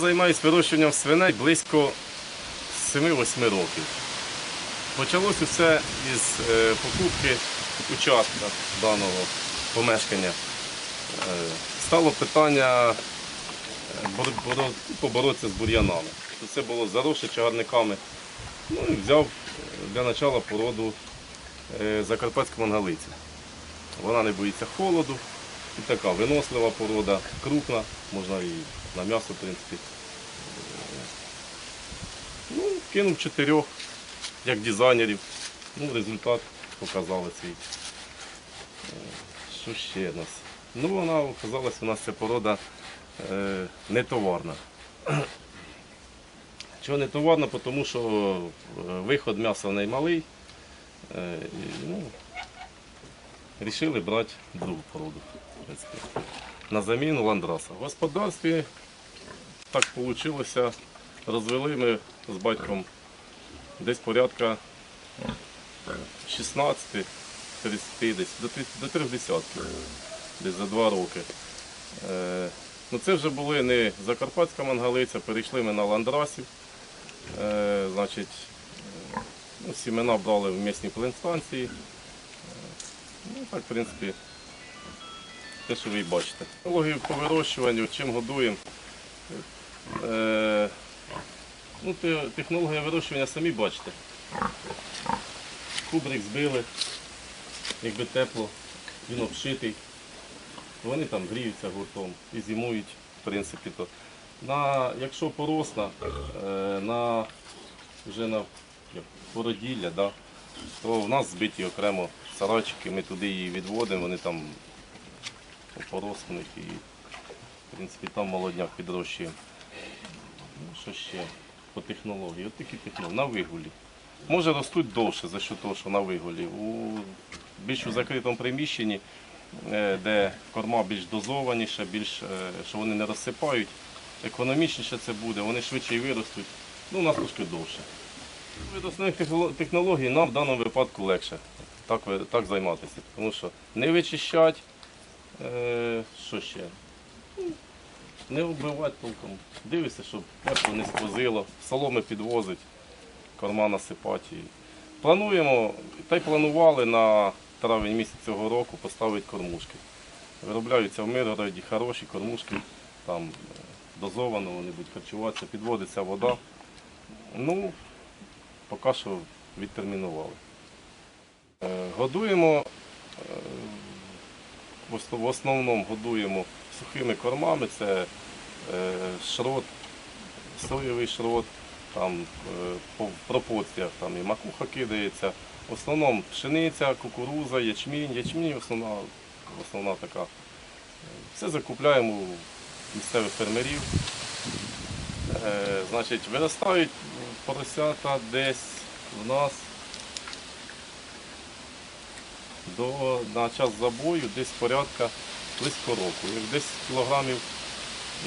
Займаюся вирощуванням свиней близько 7-8 років. Почалося все із е, покупки участка даного помешкання. Е, стало питання е, бор- боро- поборотися з бур'янами. Це було заросше чагарниками. Ну і взяв для початку породу закарпатську мангалицю. Вона не боїться холоду, і така винослива порода, крупна, можна і на м'ясо, в принципі. Ну, кинув чотирьох, як дизайнерів. Ну, результат показали свій. Що ще в нас? Ну, вона оказалась у нас ця порода е, не товарна. Чого не товарна? Тому що е, виход м'яса в неї малий. Е, ну, Рішили брати другу породу. На заміну ландраса. В господарстві так вийшло. Розвели ми з батьком десь порядка 16 30 десь, до, три- до трьох десятків, десь за два роки. Е, ну це вже були не закарпатська мангалиця, перейшли ми на ландрасів. Е, значить, е, ну, сімена брали в місні плентстанції. Ну, так, в принципі, те, що ви бачите. Технологію по вирощуванню, чим годуємо. Е, ну, технологія вирощування самі бачите. Кубрик збили, якби тепло, він обшитий. Вони там гріються гуртом і зимують, в принципі. то. На, якщо поросна, е, на, вже на породілля, да, то в нас збиті окремо сарайчики, ми туди її відводимо, вони там порос і в принципі там молодняк підрощуємо. Ну, що ще по технології? От такі технології, на вигулі. Може ростуть довше за що того, що на вигулі. У більш у закритому приміщенні, е, де корма більш дозованіша, більш, е, що вони не розсипають, економічніше це буде, вони швидше виростуть. Ну, у нас трошки довше. Від технологій нам в даному випадку легше так, так займатися. Тому що не вичищать, е, що ще? Не вбивати толком. Дивишся, щоб тепло не сквозило, соломи підвозить, корма насипати. Плануємо, та й планували на травень місяць цього року поставити кормушки. Виробляються в Миргороді хороші кормушки, там е, дозовано вони будуть харчуватися, підводиться вода. Ну, поки що відтермінували. Е, Годуємо, е, в основному годуємо сухими кормами, це е, шрот, соєвий шрот, там по пропорціях там і макуха кидається. В основному пшениця, кукуруза, ячмінь, ячмінь основна, основна така. Все закупляємо у місцевих фермерів. Значить, виростають поросята десь у нас до, на час забою десь порядка близько року. Десь кілограмів,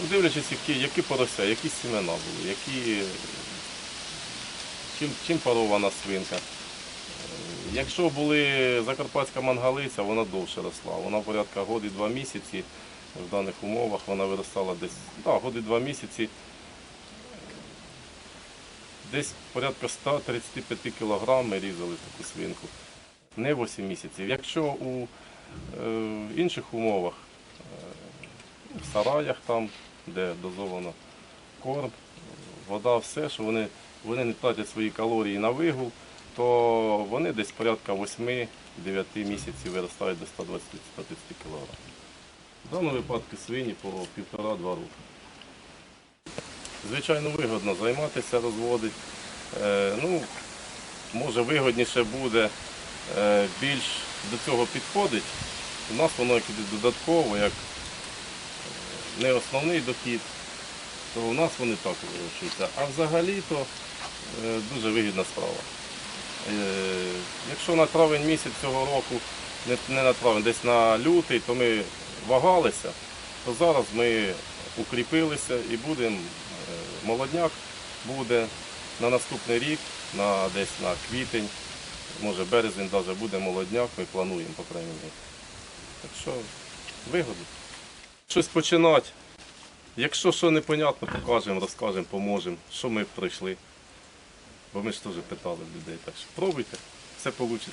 ну, дивлячись, які, які порося, які сімена були, які, чим, чим парована свинка. Якщо були закарпатська мангалиця, вона довше росла. Вона порядка год і два місяці. В даних умовах вона виростала десь да, год і два місяці. Десь порядка 135 кг ми різали таку свинку. Не 8 місяців. Якщо у е, інших умовах, е, в сараях там, де дозовано корм, вода, все, що вони, вони не тратять свої калорії на вигул, то вони десь порядка 8-9 місяців виростають до 120-130 кг. В даному випадку свині по півтора-два роки. Звичайно, вигодно займатися, розводить. Е, ну, може вигодніше буде, більш до цього підходить. У нас воно як іде додатково, як е, не основний дохід, то у нас вони так вирощуються. А взагалі-то е, дуже вигідна справа. Е, Якщо на травень місяць цього року, не, на травень, десь на лютий, то ми вагалися, то зараз ми укріпилися і будемо, е, молодняк буде на наступний рік, на, десь на квітень, може березень навіть буде молодняк, ми плануємо, по крайній мірі. Так що вигодно. Щось починати, Якщо що непонятно, покажемо, розкажемо, поможемо, що ми пройшли. Бо ми ж теж питали людей. Так що пробуйте, все вийде.